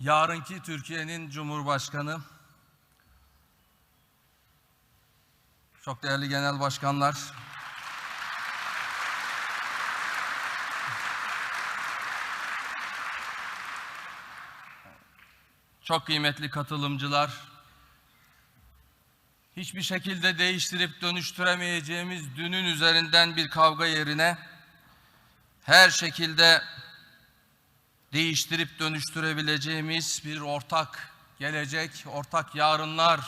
yarınki Türkiye'nin Cumhurbaşkanı, çok değerli genel başkanlar, çok kıymetli katılımcılar, hiçbir şekilde değiştirip dönüştüremeyeceğimiz dünün üzerinden bir kavga yerine her şekilde değiştirip dönüştürebileceğimiz bir ortak gelecek, ortak yarınlar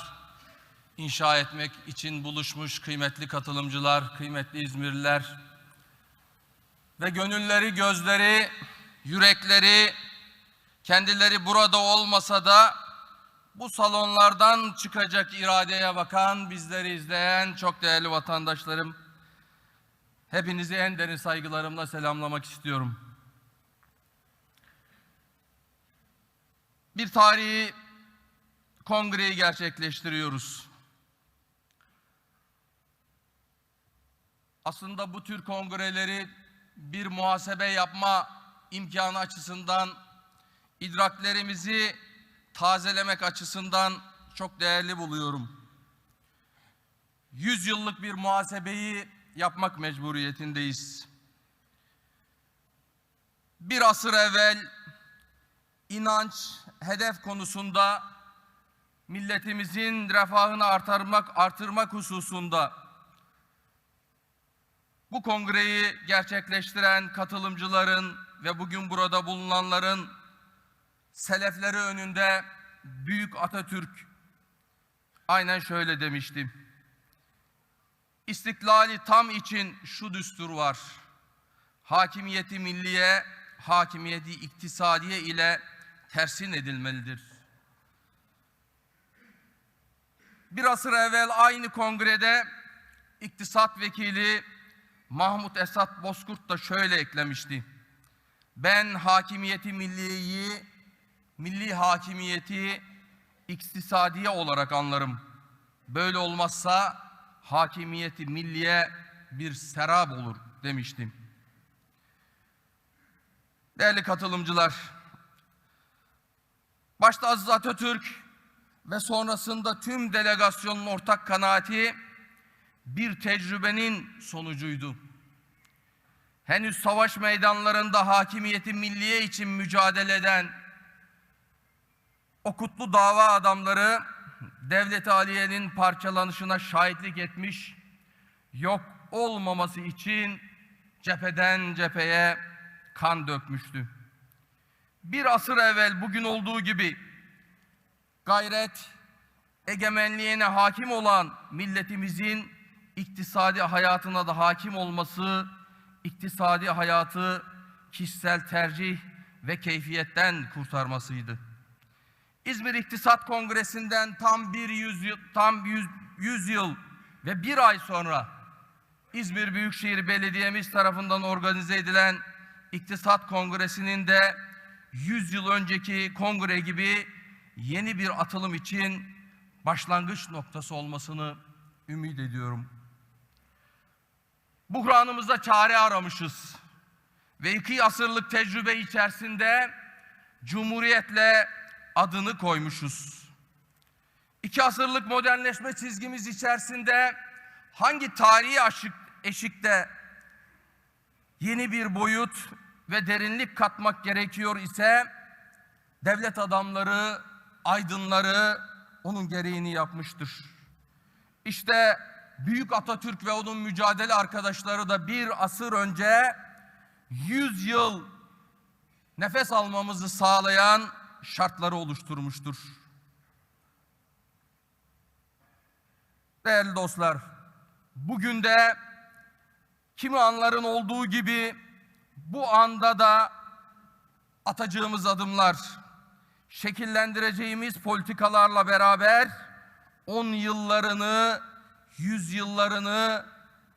inşa etmek için buluşmuş kıymetli katılımcılar, kıymetli İzmirliler ve gönülleri, gözleri, yürekleri kendileri burada olmasa da bu salonlardan çıkacak iradeye bakan, bizleri izleyen çok değerli vatandaşlarım, hepinizi en derin saygılarımla selamlamak istiyorum. Bir tarihi kongreyi gerçekleştiriyoruz. Aslında bu tür kongreleri bir muhasebe yapma imkanı açısından idraklerimizi tazelemek açısından çok değerli buluyorum. Yüz yıllık bir muhasebeyi yapmak mecburiyetindeyiz. Bir asır evvel inanç, hedef konusunda milletimizin refahını artırmak, artırmak hususunda bu kongreyi gerçekleştiren katılımcıların ve bugün burada bulunanların selefleri önünde Büyük Atatürk aynen şöyle demiştim. İstiklali tam için şu düstur var. Hakimiyeti milliye, hakimiyeti iktisadiye ile tersin edilmelidir. Bir asır evvel aynı kongrede iktisat vekili Mahmut Esat Bozkurt da şöyle eklemişti. Ben hakimiyeti milliyeyi, milli hakimiyeti iktisadiye olarak anlarım. Böyle olmazsa hakimiyeti milliye bir serap olur demiştim. Değerli katılımcılar, başta Aziz Atatürk ve sonrasında tüm delegasyonun ortak kanaati bir tecrübenin sonucuydu. Henüz savaş meydanlarında hakimiyeti milliye için mücadele eden o kutlu dava adamları devlet aliyenin parçalanışına şahitlik etmiş, yok olmaması için cepheden cepheye kan dökmüştü. Bir asır evvel bugün olduğu gibi gayret, egemenliğine hakim olan milletimizin iktisadi hayatına da hakim olması, iktisadi hayatı kişisel tercih ve keyfiyetten kurtarmasıydı. İzmir İktisat Kongresi'nden tam bir yüz yıl, tam yüz, yüz yıl ve bir ay sonra İzmir Büyükşehir Belediye'miz tarafından organize edilen İktisat Kongresi'nin de 100 yıl önceki kongre gibi yeni bir atılım için başlangıç noktası olmasını ümit ediyorum. Buhranımıza çare aramışız ve iki asırlık tecrübe içerisinde Cumhuriyetle adını koymuşuz. İki asırlık modernleşme çizgimiz içerisinde hangi tarihi aşık, eşikte yeni bir boyut ve derinlik katmak gerekiyor ise devlet adamları, aydınları onun gereğini yapmıştır. İşte Büyük Atatürk ve onun mücadele arkadaşları da bir asır önce 100 yıl nefes almamızı sağlayan şartları oluşturmuştur. Değerli dostlar, bugün de kimi anların olduğu gibi bu anda da atacağımız adımlar, şekillendireceğimiz politikalarla beraber 10 yıllarını, 100 yıllarını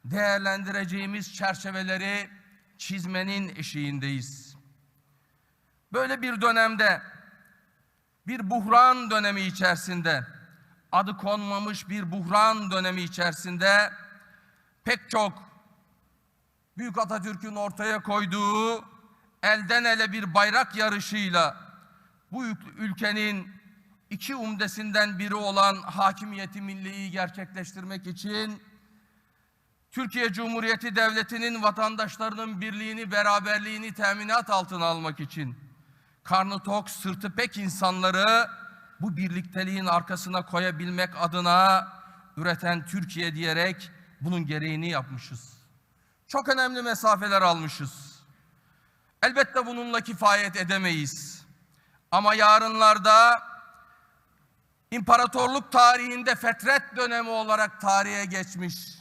değerlendireceğimiz çerçeveleri çizmenin eşiğindeyiz. Böyle bir dönemde, bir buhran dönemi içerisinde, adı konmamış bir buhran dönemi içerisinde pek çok Büyük Atatürk'ün ortaya koyduğu elden ele bir bayrak yarışıyla bu ül- ülkenin iki umdesinden biri olan hakimiyeti milliyi gerçekleştirmek için Türkiye Cumhuriyeti Devleti'nin vatandaşlarının birliğini, beraberliğini teminat altına almak için karnı tok, sırtı pek insanları bu birlikteliğin arkasına koyabilmek adına üreten Türkiye diyerek bunun gereğini yapmışız. Çok önemli mesafeler almışız. Elbette bununla kifayet edemeyiz. Ama yarınlarda imparatorluk tarihinde fetret dönemi olarak tarihe geçmiş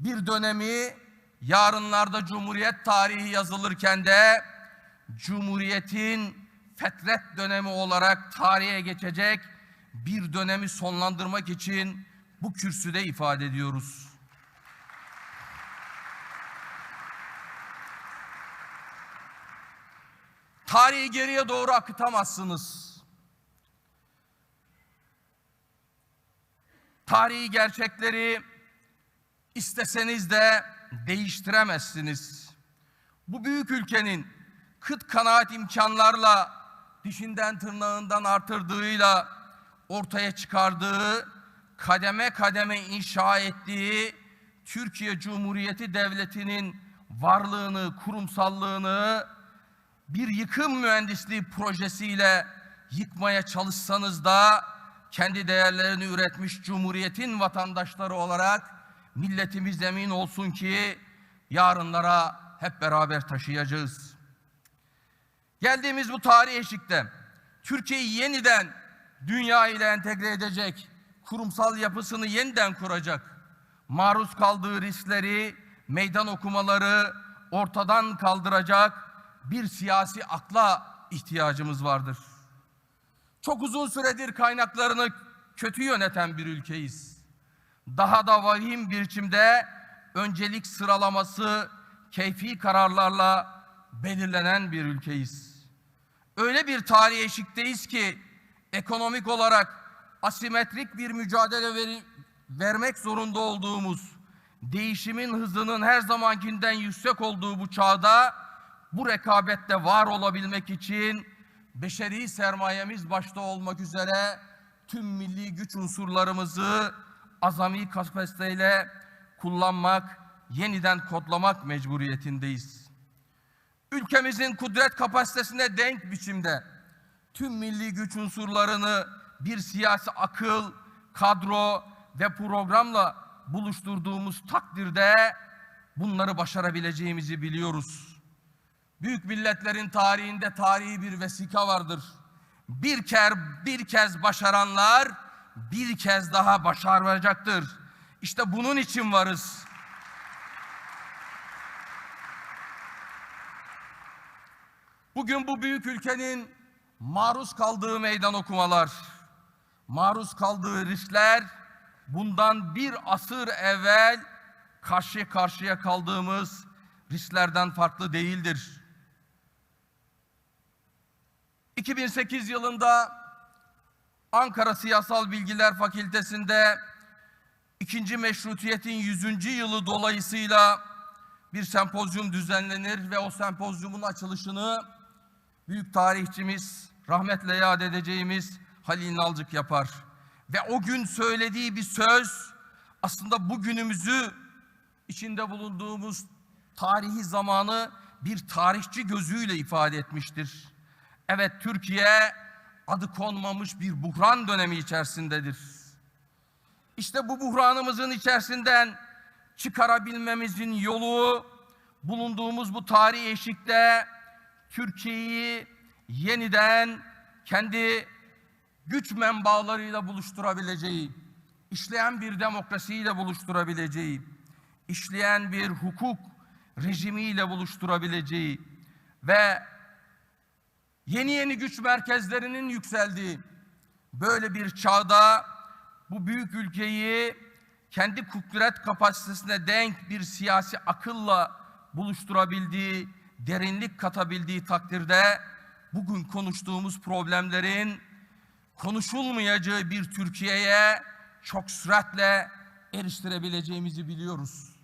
bir dönemi yarınlarda Cumhuriyet tarihi yazılırken de Cumhuriyet'in fetret dönemi olarak tarihe geçecek bir dönemi sonlandırmak için bu kürsüde ifade ediyoruz. Tarihi geriye doğru akıtamazsınız. Tarihi gerçekleri isteseniz de değiştiremezsiniz. Bu büyük ülkenin kıt kanaat imkanlarla dişinden tırnağından artırdığıyla ortaya çıkardığı, kademe kademe inşa ettiği Türkiye Cumhuriyeti Devleti'nin varlığını, kurumsallığını bir yıkım mühendisliği projesiyle yıkmaya çalışsanız da kendi değerlerini üretmiş cumhuriyetin vatandaşları olarak milletimiz emin olsun ki yarınlara hep beraber taşıyacağız. Geldiğimiz bu tarih eşikte Türkiye'yi yeniden dünya ile entegre edecek, kurumsal yapısını yeniden kuracak, maruz kaldığı riskleri, meydan okumaları ortadan kaldıracak bir siyasi akla ihtiyacımız vardır. Çok uzun süredir kaynaklarını kötü yöneten bir ülkeyiz. Daha da vahim bir biçimde öncelik sıralaması keyfi kararlarla belirlenen bir ülkeyiz. Öyle bir tarih eşikteyiz ki ekonomik olarak asimetrik bir mücadele veri- vermek zorunda olduğumuz değişimin hızının her zamankinden yüksek olduğu bu çağda bu rekabette var olabilmek için beşeri sermayemiz başta olmak üzere tüm milli güç unsurlarımızı azami kapasiteyle kullanmak, yeniden kodlamak mecburiyetindeyiz. Ülkemizin kudret kapasitesine denk biçimde tüm milli güç unsurlarını bir siyasi akıl, kadro ve programla buluşturduğumuz takdirde bunları başarabileceğimizi biliyoruz. Büyük milletlerin tarihinde tarihi bir vesika vardır. Bir kez bir kez başaranlar bir kez daha başaracaktır. İşte bunun için varız. Bugün bu büyük ülkenin maruz kaldığı meydan okumalar, maruz kaldığı riskler bundan bir asır evvel karşı karşıya kaldığımız risklerden farklı değildir. 2008 yılında Ankara Siyasal Bilgiler Fakültesi'nde ikinci meşrutiyetin 100. yılı dolayısıyla bir sempozyum düzenlenir ve o sempozyumun açılışını büyük tarihçimiz, rahmetle yad edeceğimiz Halil Nalcık yapar. Ve o gün söylediği bir söz aslında bugünümüzü içinde bulunduğumuz tarihi zamanı bir tarihçi gözüyle ifade etmiştir. Evet Türkiye adı konmamış bir buhran dönemi içerisindedir. İşte bu buhranımızın içerisinden çıkarabilmemizin yolu bulunduğumuz bu tarih eşikte Türkiye'yi yeniden kendi güç menbalarıyla buluşturabileceği, işleyen bir demokrasiyle buluşturabileceği, işleyen bir hukuk rejimiyle buluşturabileceği ve yeni yeni güç merkezlerinin yükseldiği böyle bir çağda bu büyük ülkeyi kendi kudret kapasitesine denk bir siyasi akılla buluşturabildiği, derinlik katabildiği takdirde bugün konuştuğumuz problemlerin konuşulmayacağı bir Türkiye'ye çok süratle eriştirebileceğimizi biliyoruz.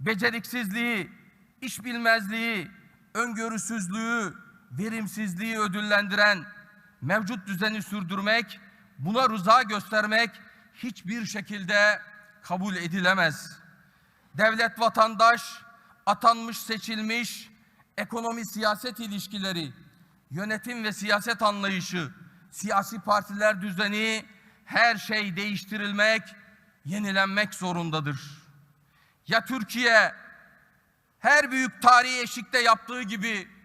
Beceriksizliği, iş bilmezliği, öngörüsüzlüğü, verimsizliği ödüllendiren mevcut düzeni sürdürmek, buna rıza göstermek hiçbir şekilde kabul edilemez. Devlet vatandaş, atanmış seçilmiş, ekonomi siyaset ilişkileri, yönetim ve siyaset anlayışı, siyasi partiler düzeni, her şey değiştirilmek, yenilenmek zorundadır. Ya Türkiye her büyük tarihi eşikte yaptığı gibi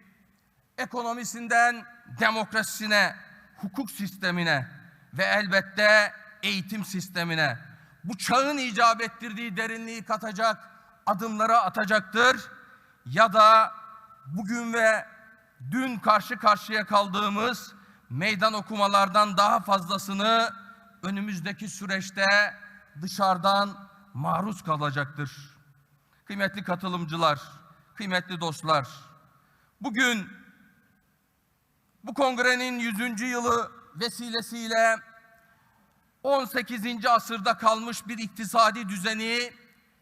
ekonomisinden demokrasisine, hukuk sistemine ve elbette eğitim sistemine bu çağın icap ettirdiği derinliği katacak adımları atacaktır ya da bugün ve dün karşı karşıya kaldığımız meydan okumalardan daha fazlasını önümüzdeki süreçte dışarıdan maruz kalacaktır. Kıymetli katılımcılar, kıymetli dostlar, bugün bu kongrenin 100. yılı vesilesiyle 18. asırda kalmış bir iktisadi düzeni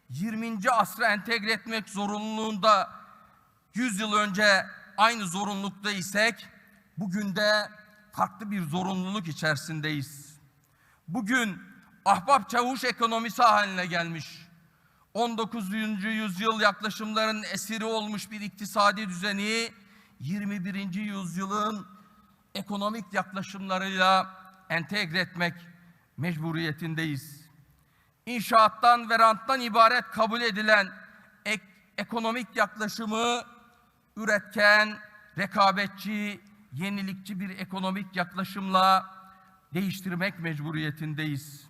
20. asra entegre etmek zorunluluğunda 100 yıl önce aynı zorunlulukta isek bugün de farklı bir zorunluluk içerisindeyiz. Bugün ahbap çavuş ekonomisi haline gelmiş. 19. yüzyıl yaklaşımların esiri olmuş bir iktisadi düzeni 21. yüzyılın ekonomik yaklaşımlarıyla entegre etmek mecburiyetindeyiz. İnşaattan ve ranttan ibaret kabul edilen ek, ekonomik yaklaşımı üretken, rekabetçi, yenilikçi bir ekonomik yaklaşımla değiştirmek mecburiyetindeyiz.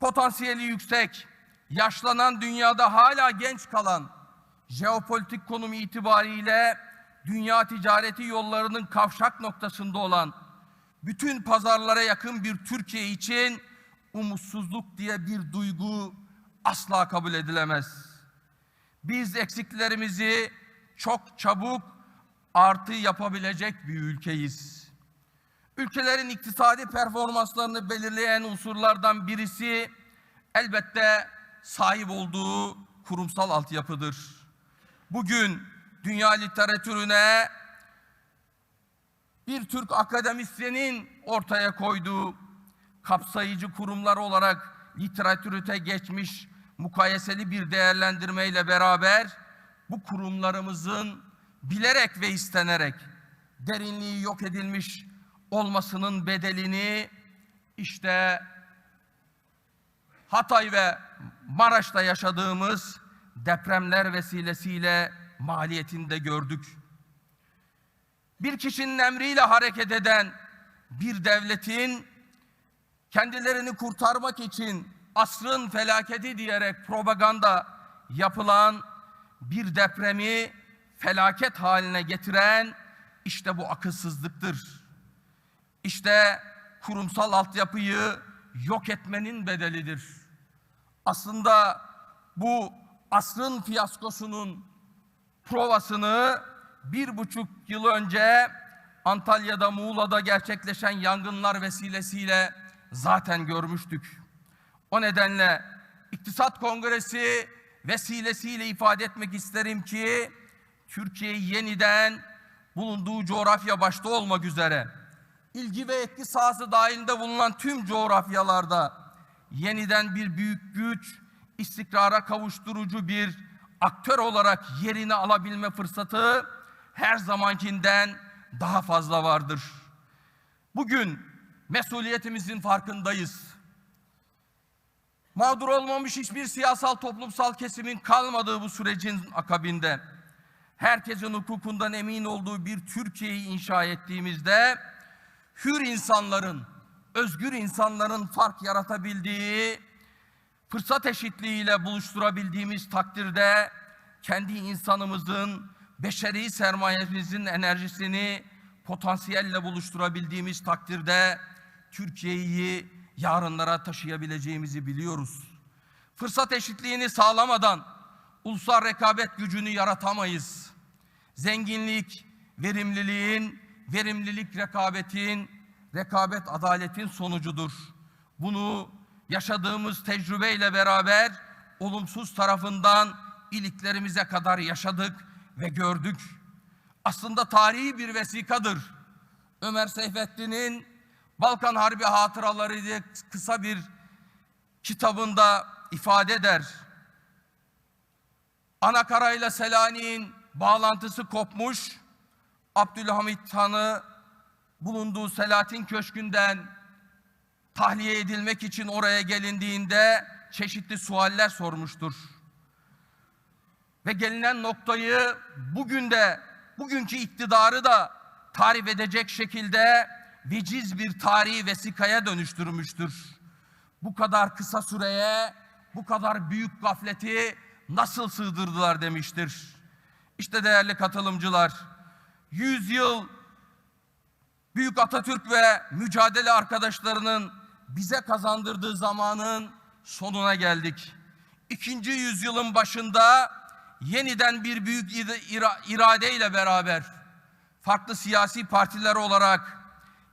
Potansiyeli yüksek, yaşlanan dünyada hala genç kalan, jeopolitik konum itibariyle dünya ticareti yollarının kavşak noktasında olan, bütün pazarlara yakın bir Türkiye için umutsuzluk diye bir duygu asla kabul edilemez. Biz eksiklerimizi çok çabuk artı yapabilecek bir ülkeyiz. Ülkelerin iktisadi performanslarını belirleyen unsurlardan birisi elbette sahip olduğu kurumsal altyapıdır. Bugün dünya literatürüne bir Türk akademisyenin ortaya koyduğu kapsayıcı kurumlar olarak literatürite geçmiş mukayeseli bir değerlendirmeyle beraber bu kurumlarımızın bilerek ve istenerek derinliği yok edilmiş olmasının bedelini işte Hatay ve Maraş'ta yaşadığımız depremler vesilesiyle maliyetinde gördük. Bir kişinin emriyle hareket eden bir devletin kendilerini kurtarmak için asrın felaketi diyerek propaganda yapılan bir depremi felaket haline getiren işte bu akılsızlıktır. İşte kurumsal altyapıyı yok etmenin bedelidir. Aslında bu asrın fiyaskosunun provasını bir buçuk yıl önce Antalya'da, Muğla'da gerçekleşen yangınlar vesilesiyle zaten görmüştük. O nedenle İktisat Kongresi vesilesiyle ifade etmek isterim ki Türkiye'yi yeniden bulunduğu coğrafya başta olmak üzere ilgi ve etki sahası dahilinde bulunan tüm coğrafyalarda yeniden bir büyük güç, istikrara kavuşturucu bir aktör olarak yerini alabilme fırsatı her zamankinden daha fazla vardır. Bugün mesuliyetimizin farkındayız. Mağdur olmamış hiçbir siyasal toplumsal kesimin kalmadığı bu sürecin akabinde herkesin hukukundan emin olduğu bir Türkiye'yi inşa ettiğimizde hür insanların, özgür insanların fark yaratabildiği, fırsat eşitliğiyle buluşturabildiğimiz takdirde kendi insanımızın, beşeri sermayemizin enerjisini potansiyelle buluşturabildiğimiz takdirde Türkiye'yi yarınlara taşıyabileceğimizi biliyoruz. Fırsat eşitliğini sağlamadan ulusal rekabet gücünü yaratamayız. Zenginlik, verimliliğin, verimlilik rekabetin, rekabet adaletin sonucudur. Bunu yaşadığımız tecrübeyle beraber olumsuz tarafından iliklerimize kadar yaşadık ve gördük. Aslında tarihi bir vesikadır. Ömer Seyfettin'in Balkan Harbi Hatıraları diye kısa bir kitabında ifade eder. Anakara ile Selanik'in bağlantısı kopmuş. Abdülhamit Han'ı bulunduğu Selahattin Köşkü'nden tahliye edilmek için oraya gelindiğinde çeşitli sualler sormuştur. Ve gelinen noktayı bugün de, bugünkü iktidarı da tarif edecek şekilde veciz bir tarihi vesikaya dönüştürmüştür. Bu kadar kısa süreye, bu kadar büyük gafleti nasıl sığdırdılar demiştir. İşte değerli katılımcılar, 100 yıl Büyük Atatürk ve mücadele arkadaşlarının bize kazandırdığı zamanın sonuna geldik. İkinci yüzyılın başında yeniden bir büyük ira- iradeyle beraber farklı siyasi partiler olarak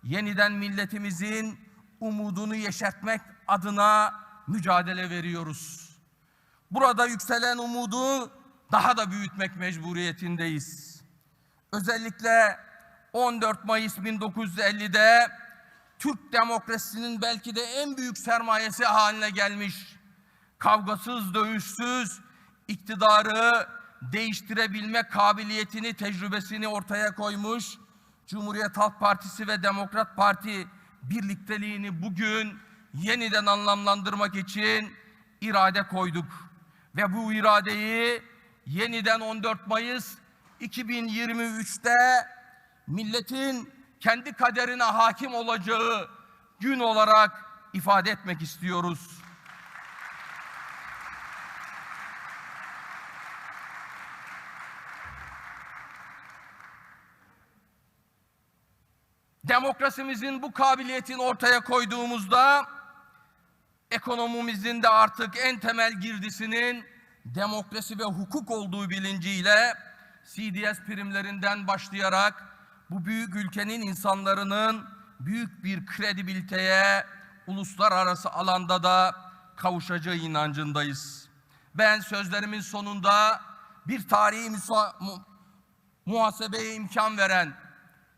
yeniden milletimizin umudunu yeşertmek adına mücadele veriyoruz. Burada yükselen umudu daha da büyütmek mecburiyetindeyiz. Özellikle 14 Mayıs 1950'de Türk demokrasisinin belki de en büyük sermayesi haline gelmiş kavgasız, dövüşsüz iktidarı değiştirebilme kabiliyetini, tecrübesini ortaya koymuş Cumhuriyet Halk Partisi ve Demokrat Parti birlikteliğini bugün yeniden anlamlandırmak için irade koyduk. Ve bu iradeyi yeniden 14 Mayıs 2023'te milletin kendi kaderine hakim olacağı gün olarak ifade etmek istiyoruz. Demokrasimizin bu kabiliyetini ortaya koyduğumuzda ekonomimizin de artık en temel girdisinin demokrasi ve hukuk olduğu bilinciyle CDS primlerinden başlayarak bu büyük ülkenin insanların büyük bir kredibiliteye uluslararası alanda da kavuşacağı inancındayız. Ben sözlerimin sonunda bir tarihi mu- muhasebeye imkan veren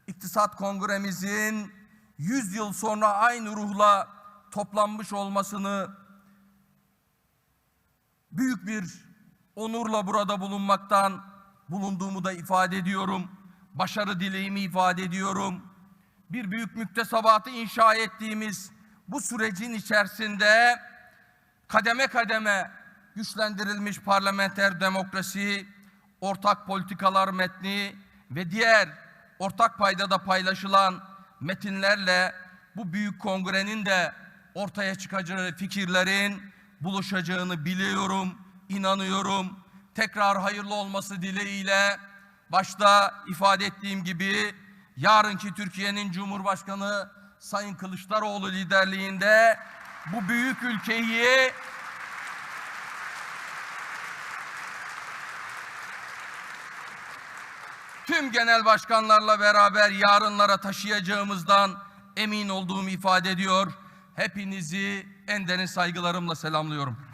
İktisat Kongremizin 100 yıl sonra aynı ruhla toplanmış olmasını büyük bir onurla burada bulunmaktan bulunduğumu da ifade ediyorum. Başarı dileğimi ifade ediyorum. Bir büyük müktesebatı inşa ettiğimiz bu sürecin içerisinde kademe kademe güçlendirilmiş parlamenter demokrasi, ortak politikalar metni ve diğer ortak paydada paylaşılan metinlerle bu büyük kongrenin de ortaya çıkacağı fikirlerin buluşacağını biliyorum, inanıyorum. Tekrar hayırlı olması dileğiyle başta ifade ettiğim gibi yarınki Türkiye'nin Cumhurbaşkanı Sayın Kılıçdaroğlu liderliğinde bu büyük ülkeyi tüm genel başkanlarla beraber yarınlara taşıyacağımızdan emin olduğumu ifade ediyor. Hepinizi en derin saygılarımla selamlıyorum.